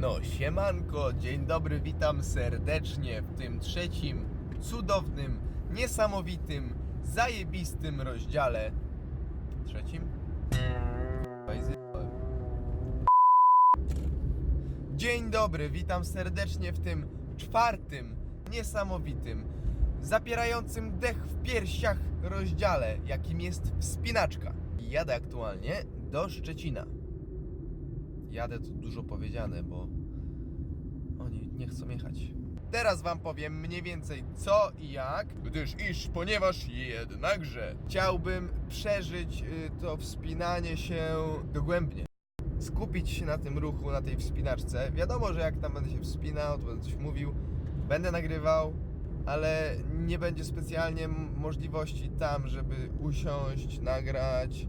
No siemanko, dzień dobry, witam serdecznie w tym trzecim, cudownym, niesamowitym, zajebistym rozdziale. Trzecim? Dzień dobry, witam serdecznie w tym czwartym, niesamowitym, zapierającym dech w piersiach rozdziale, jakim jest wspinaczka. Jadę aktualnie do Szczecina. Jadę to dużo powiedziane, bo nie chcą jechać. Teraz wam powiem mniej więcej co i jak, gdyż iż, ponieważ jednakże chciałbym przeżyć y, to wspinanie się dogłębnie. Skupić się na tym ruchu, na tej wspinaczce. Wiadomo, że jak tam będę się wspinał, to będę coś mówił, będę nagrywał, ale nie będzie specjalnie możliwości tam, żeby usiąść, nagrać,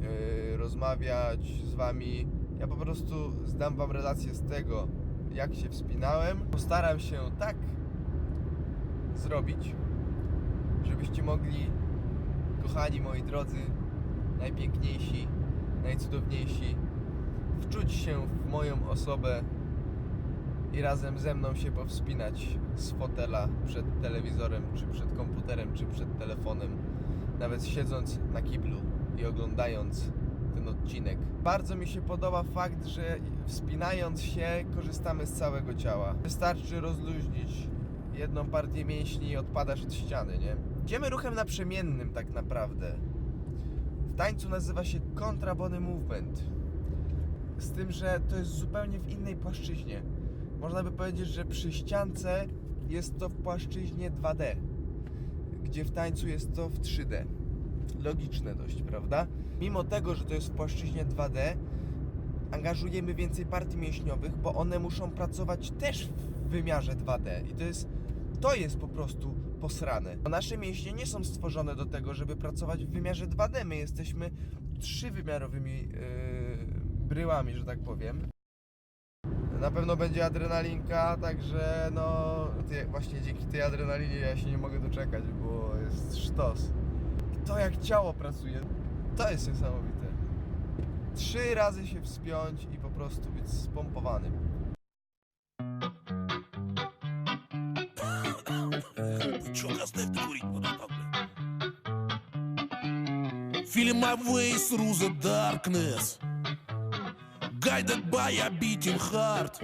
yy, rozmawiać z wami. Ja po prostu zdam wam relację z tego, jak się wspinałem. Postaram się tak zrobić, żebyście mogli, kochani moi drodzy, najpiękniejsi, najcudowniejsi, wczuć się w moją osobę i razem ze mną się powspinać z fotela przed telewizorem, czy przed komputerem, czy przed telefonem, nawet siedząc na kiblu i oglądając ten odcinek. Bardzo mi się podoba fakt, że wspinając się korzystamy z całego ciała. Wystarczy rozluźnić jedną partię mięśni i odpadasz od ściany, nie? Idziemy ruchem naprzemiennym tak naprawdę. W tańcu nazywa się kontrabony movement. Z tym, że to jest zupełnie w innej płaszczyźnie. Można by powiedzieć, że przy ściance jest to w płaszczyźnie 2D, gdzie w tańcu jest to w 3D. Logiczne dość, prawda? Mimo tego, że to jest w płaszczyźnie 2D, angażujemy więcej partii mięśniowych, bo one muszą pracować też w wymiarze 2D. I to jest, to jest po prostu posrane. Nasze mięśnie nie są stworzone do tego, żeby pracować w wymiarze 2D. My jesteśmy trzywymiarowymi yy, bryłami, że tak powiem. Na pewno będzie adrenalinka, także no właśnie dzięki tej adrenalinie ja się nie mogę doczekać, bo jest sztos to jak ciało pracuje, to jest niesamowite. Trzy razy się wspiąć i po prostu być spompowanym. Feeling my way through the darkness Guided by a beating heart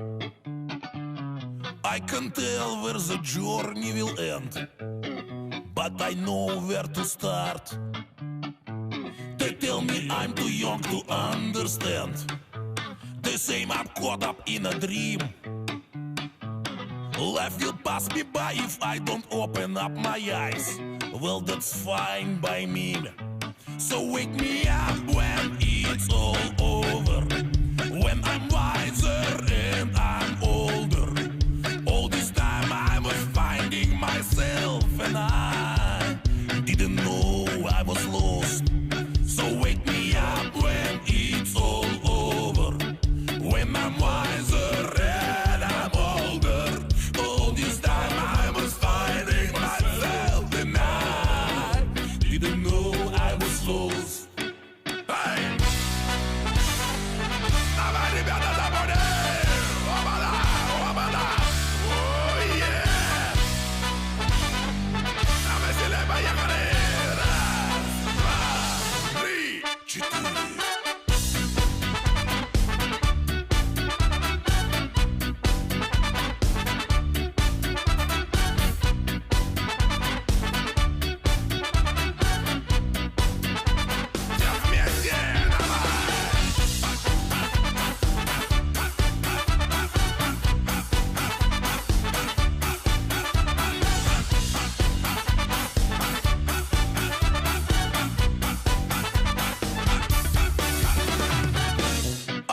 I can tell where the journey will end But I know where to start They tell me I'm too young to understand They say I'm caught up in a dream Life will pass me by if I don't open up my eyes. Well, that's fine by me. So wake me up when it's all over. When I'm wiser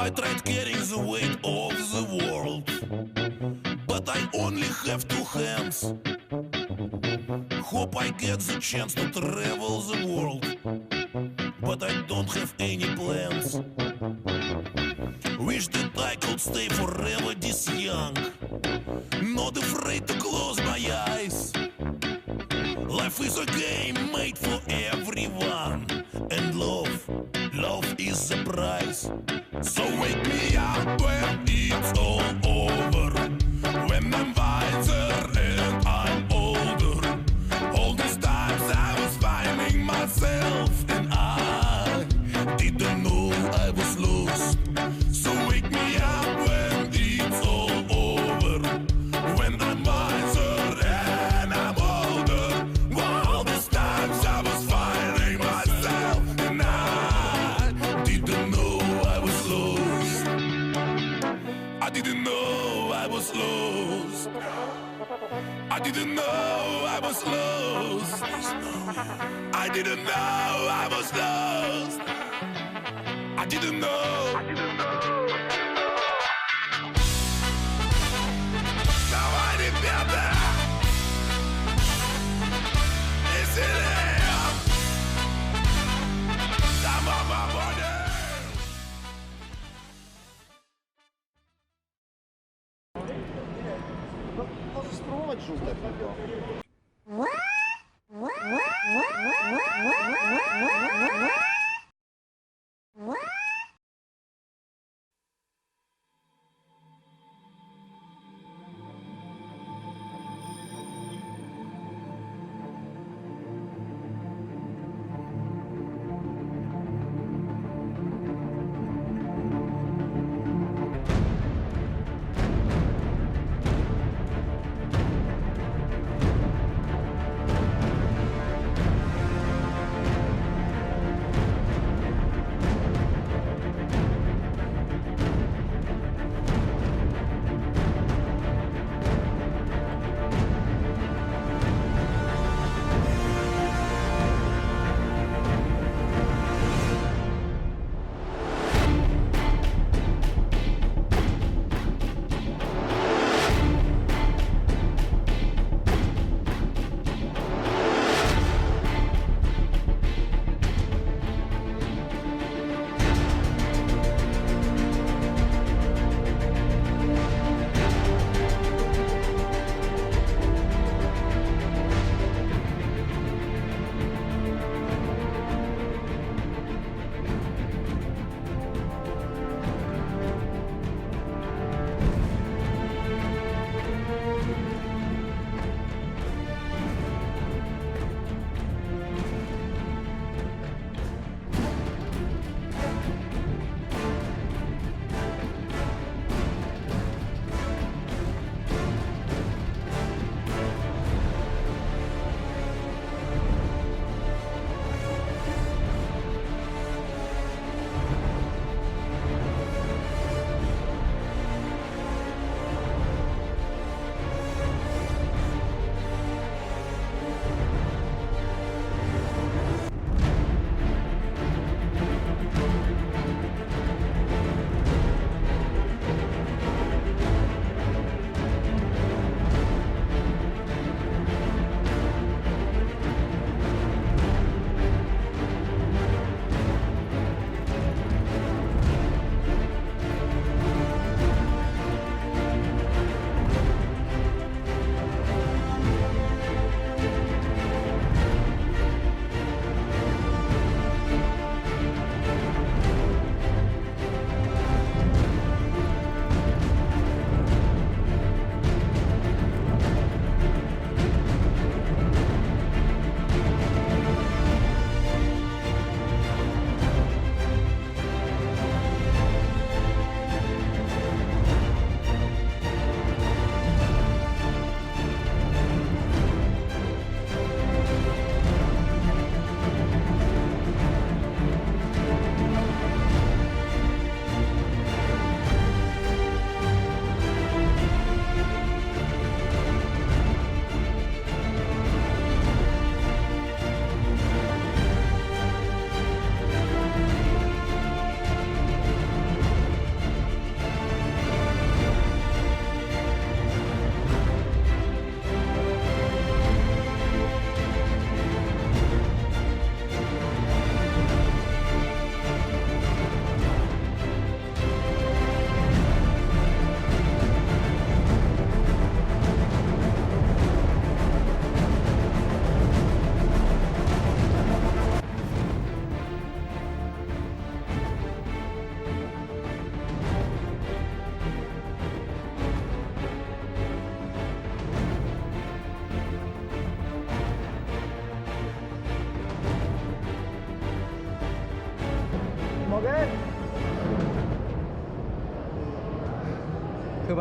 I tried carrying the weight of the world, but I only have two hands. Hope I get the chance to travel the world, but I don't have any plans. Wish that I could stay forever this young, not afraid to close my eyes. Life is a game made for everyone, and love, love is the prize. So wake me up when it's all I didn't know.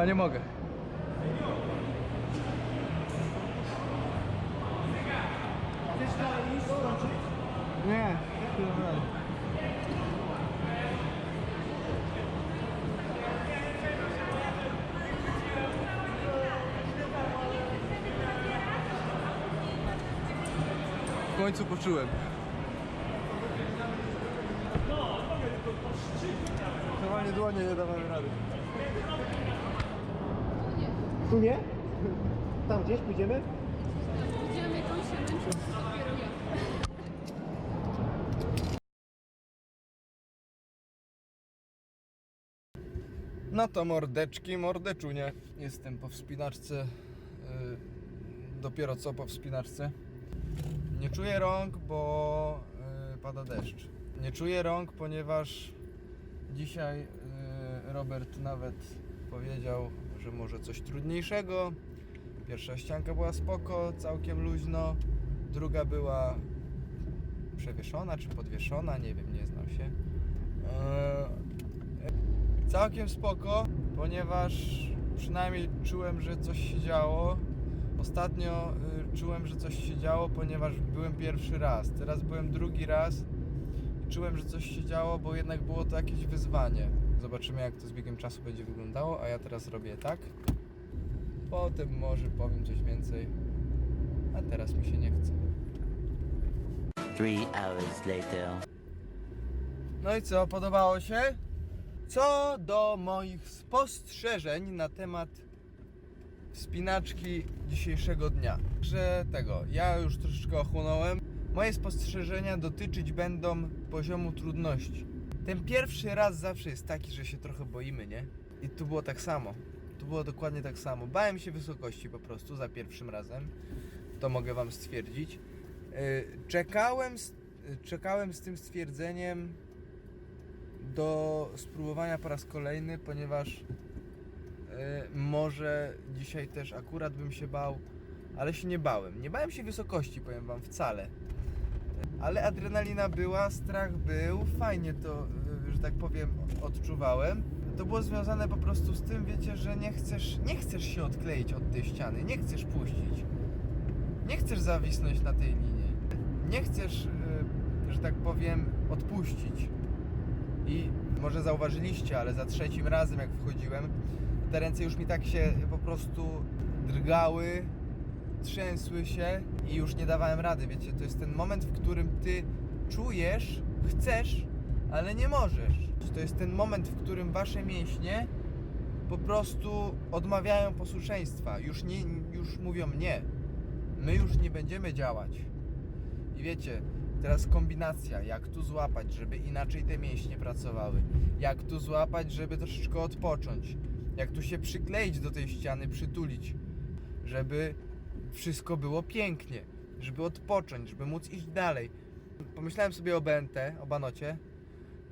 Nie mogę. Nie. W końcu poczułem. Normalnie dłonie nie dawałem. Tu nie? Tam gdzieś pójdziemy? Idziemy, się męczyć, dopiero ja. No to mordeczki, mordeczunie. Jestem po wspinaczce. y, dopiero co po wspinaczce. Nie czuję rąk, bo y, pada deszcz. Nie czuję rąk, ponieważ dzisiaj y, Robert nawet powiedział, że może coś trudniejszego. Pierwsza ścianka była spoko, całkiem luźno. Druga była przewieszona czy podwieszona, nie wiem, nie znam się. Eee, całkiem spoko, ponieważ przynajmniej czułem, że coś się działo. Ostatnio y, czułem, że coś się działo, ponieważ byłem pierwszy raz. Teraz byłem drugi raz czułem, że coś się działo, bo jednak było to jakieś wyzwanie. Zobaczymy, jak to z biegiem czasu będzie wyglądało, a ja teraz robię tak. Potem może powiem coś więcej, a teraz mi się nie chce. Three hours later. No i co, podobało się? Co do moich spostrzeżeń na temat wspinaczki dzisiejszego dnia, że tego, ja już troszeczkę ochłonąłem. Moje spostrzeżenia dotyczyć będą poziomu trudności. Ten pierwszy raz zawsze jest taki, że się trochę boimy, nie? I tu było tak samo. Tu było dokładnie tak samo. Bałem się wysokości po prostu za pierwszym razem. To mogę wam stwierdzić. Yy, Czekałem z, czekałem z tym stwierdzeniem do spróbowania po raz kolejny, ponieważ e, może dzisiaj też akurat bym się bał, ale się nie bałem. Nie bałem się wysokości, powiem wam wcale. Ale adrenalina była, strach był, fajnie to, e, że tak powiem, odczuwałem. To było związane po prostu z tym, wiecie, że nie chcesz, nie chcesz się odkleić od tej ściany, nie chcesz puścić. Nie chcesz zawisnąć na tej linii. Nie chcesz, e, że tak powiem, odpuścić. I może zauważyliście, ale za trzecim razem jak wchodziłem, te ręce już mi tak się po prostu drgały, trzęsły się i już nie dawałem rady, wiecie, to jest ten moment, w którym ty czujesz, chcesz, ale nie możesz. To jest ten moment, w którym wasze mięśnie po prostu odmawiają posłuszeństwa. Już, nie, już mówią nie. My już nie będziemy działać. I wiecie, teraz kombinacja, jak tu złapać, żeby inaczej te mięśnie pracowały. Jak tu złapać, żeby troszeczkę odpocząć. Jak tu się przykleić do tej ściany, przytulić. Żeby wszystko było pięknie. Żeby odpocząć, żeby móc iść dalej. Pomyślałem sobie o BNT, o Banocie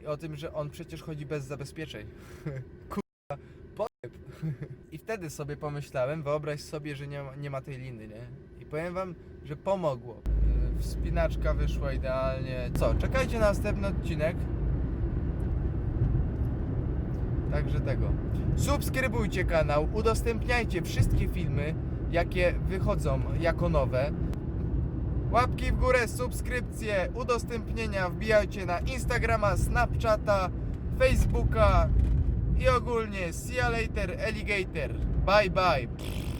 i o tym, że on przecież chodzi bez zabezpieczeń. Kurwa, pojeb. I wtedy sobie pomyślałem, wyobraź sobie, że nie ma, nie ma tej liny, nie? I powiem wam, że pomogło. Yy, Wspinaczka wyszła idealnie. Co, czekajcie na następny odcinek. Także tego. Subskrybujcie kanał, udostępniajcie wszystkie filmy, jakie wychodzą jako nowe. Łapki w górę, subskrypcje, udostępnienia wbijajcie na Instagrama, Snapchata, Facebooka i ogólnie see you later alligator. Bye bye.